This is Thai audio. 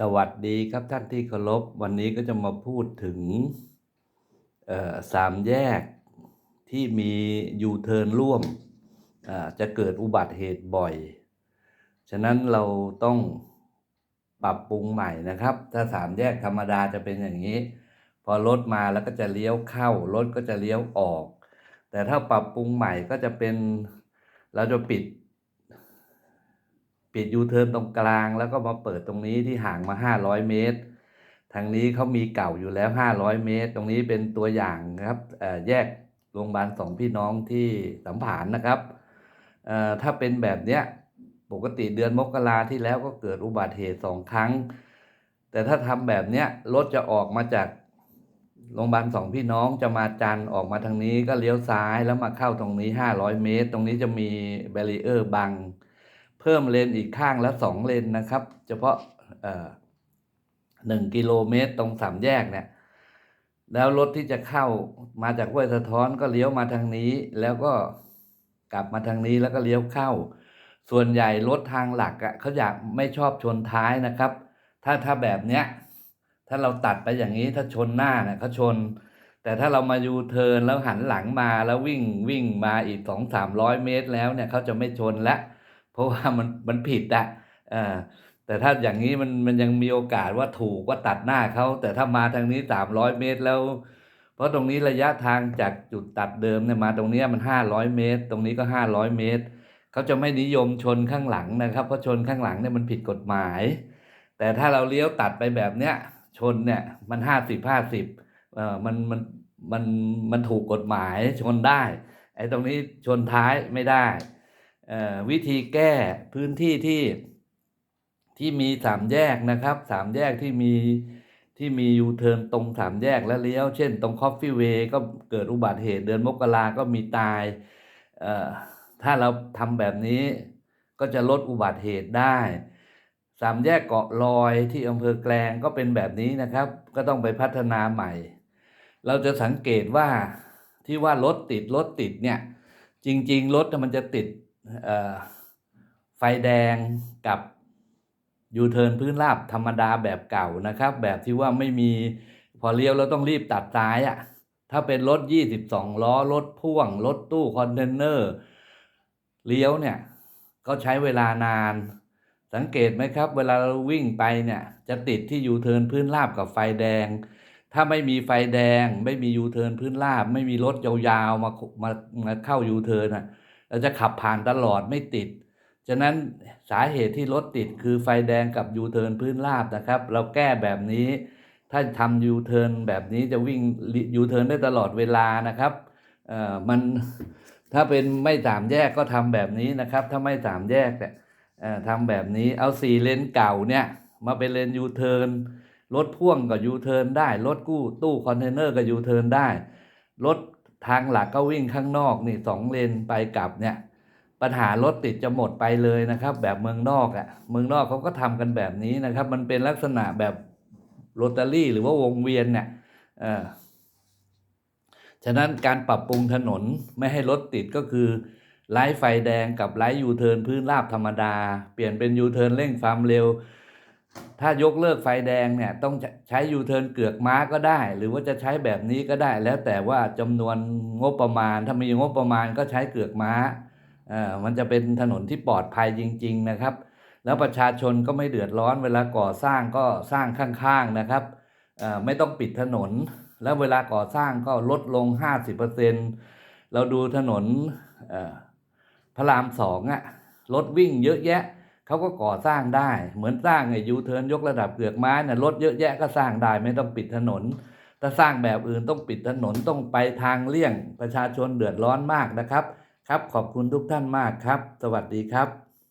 สวัสดีครับท่านที่เคารพวันนี้ก็จะมาพูดถึงสามแยกที่มียูเทิร์นร่วมจะเกิดอุบัติเหตุบ่อย ฉะนั้นเราต้องปรับปรุงใหม่นะครับ ถ้าสามแยกธรรมดาจะเป็นอย่างนี้ พอรถมาแล้วก็จะเลี้ยวเข้ารถก็จะเลี้ยวออก แต่ถ้าปรับปรุงใหม่ก็จะเป็นเราจะปิด ปิดยูเทิร์นตรงกลาง แล้วก็มาเปิดตรงนี้ที่ห่างมา 500 เมตร ทางนี้เขามีเก่าอยู่แล้ว 500 เมตร ตรงนี้เป็นตัวอย่างนะครับเอ่อแยกโรงพยาบาลสองพี่น้องที่สัมผานนะครับ ถ้าเป็นแบบเนี้ยปกติเดือนมกราที่แล้วก็เกิดอุบัติเหตุสองครั้ง แต่ถ้าทำแบบเนี้ยรถจะออกมาจากโรงพยาบาลสองพี่น้องจะมาจันทร์ออกมาทางนี้ก็เลี้ยวซ้ายแล้วมาเข้าตรงนี้ 500 เมตร ตรงนี้จะมีแบรีเออร์บัง เพิ่มเลนอีกข้างละสองเลนนะครับ เฉพาะหนึ่งกิโลเมตรตรงสามแยกเนี่ยแล้วรถที่จะเข้ามาจากห้วยสะท้อนก็เลี้ยวมาทางนี้ แล้วก็กลับมาทางนี้แล้วก็เลี้ยวเข้า ส่วนใหญ่รถทางหลักอะ่ะเขาอยากไม่ชอบชนท้ายนะครับ ถ้าถ้าแบบเนี้ยถ้าเราตัดไปอย่างนี้ถ้าชนหน้าเนี่ยเขาชน แต่ถ้าเรามายูเทิร์นแล้วหันหลังมาแล้ววิ่งวิ่งมาอีกสองสามร้อยเมตรแล้วเนี่ยเขาจะไม่ชนแล้ว เพราะว่ามันมันผิดอะอ่าแต่ถ้าอย่างนี้มันมันยังมีโอกาสว่าถูกว่าตัดหน้าเขาแต่ถ้ามาทางนี้สามร้อยเมตรแล้ว เพราะตรงนี้ระยะทางจากจุดตัดเดิมเนี่ยมาตรงเนี้ยมันห้าร้อยเมตร ตรงนี้ก็ห้าร้อยเมตรเขาจะไม่นิยมชนข้างหลังนะครับเพราะชนข้างหลังเนี่ยมันผิดกฎหมาย แต่ถ้าเราเลี้ยวตัดไปแบบเนี้ยชนเนี่ยมันห้าสิบห้าสิบเอ่อมันมันมันมันถูกกฎหมายชนได้ไอ้ตรงนี้ชนท้ายไม่ได้ วิธีแก้พื้นที่ที่ที่มีสามแยกนะครับสามแยกที่มีที่มียูเทิร์นตรงสามแยกและเลี้ยว เช่น ตรงคอฟฟี่เวย์ก็เกิดอุบัติเหตุเดือนมกราก็มีตาย ถ้าเราทำแบบนี้ก็จะลดอุบัติเหตุได้สามแยกเกาะลอยที่อำเภอแกลงก็เป็นแบบนี้นะครับ ก็ต้องไปพัฒนาใหม่ เราจะสังเกตว่าที่ว่ารถติดรถติดเนี่ย จริง ๆ รถมันจะติด ไฟแดงกับยูเทิร์นพื้นราบธรรมดาแบบเก่านะครับ แบบที่ว่าไม่มีพอเลี้ยวเราต้องรีบตัดซ้ายอะ่ะถ้าเป็นรถ 22 ล้อ รถพ่วง รถตู้คอนเทนเนอร์ เลี้ยวเนี่ย ก็ใช้เวลานาน สังเกตไหมครับ เวลาเราวิ่งไปเนี่ย จะติดที่ยูเทิร์นพื้นราบกับไฟแดง ถ้าไม่มีไฟแดง ไม่มียูเทิร์นพื้นราบ ไม่มีรถยาวๆมามามาเข้ายูเทิร์นอะ เราจะขับผ่านตลอดไม่ติด ฉะนั้นสาเหตุที่รถติดคือไฟแดงกับยูเทิร์นพื้นราบนะครับ เราแก้แบบนี้ ถ้าทำยูเทิร์นแบบนี้จะวิ่งยูเทิร์นได้ตลอดเวลานะครับเอ่อมันถ้าเป็นไม่สามแยกก็ทำแบบนี้นะครับ ถ้าไม่สามแยกเนี่ยทำแบบนี้เอาสี่เลนเก่าเนี่ยมาเป็นเลนยูเทิร์นรถพ่วงกับยูเทิร์นได้ รถกู้ตู้คอนเทนเนอร์กับยูเทิร์นได้ รถ ทางหลักก็วิ่งข้างนอกนี่สองเลนไปกลับเนี่ย ปัญหารถติดจะหมดไปเลยนะครับ แบบเมืองนอกอะ่ะ เมืองนอกเขาก็ทำกันแบบนี้นะครับ มันเป็นลักษณะแบบโรตารี่หรือว่าวงเวียนเนี่ยเออฉะนั้นการปรับปรุงถนนไม่ให้รถติดก็คือไล่ไฟแดงกับไล่ยูเทิร์นพื้นราบธรรมดา เปลี่ยนเป็นยูเทิร์นเร่งความเร็ว ถ้ายกเลิกไฟแดงเนี่ยต้องใช้ยูเทิร์นเกือกม้าก็ได้ หรือว่าจะใช้แบบนี้ก็ได้ แล้วแต่ว่าจำนวนงบประมาณ ถ้ามีงบประมาณก็ใช้เกือกม้าเอ่อมันจะเป็นถนนที่ปลอดภัยจริง ๆนะครับ แล้วประชาชนก็ไม่เดือดร้อนเวลาก่อสร้างก็สร้างข้างๆนะครับเอ่อไม่ต้องปิดถนน แล้วเวลาก่อสร้างก็ลดลง 50%เราดูถนนเอ่อพระรามสองอะรถวิ่งเยอะแยะ เขาก็ก่อสร้างได้เหมือนสร้างไอ้ยูเทิร์นยกระดับเกือกไม้นะ่ะรถเยอะแยะก็สร้างได้ไม่ต้องปิดถนน ถ้าสร้างแบบอื่นต้องปิดถนนต้องไปทางเลี่ยงประชาชนเดือดร้อนมากนะครับ ครับขอบคุณทุกท่านมากครับ สวัสดีครับ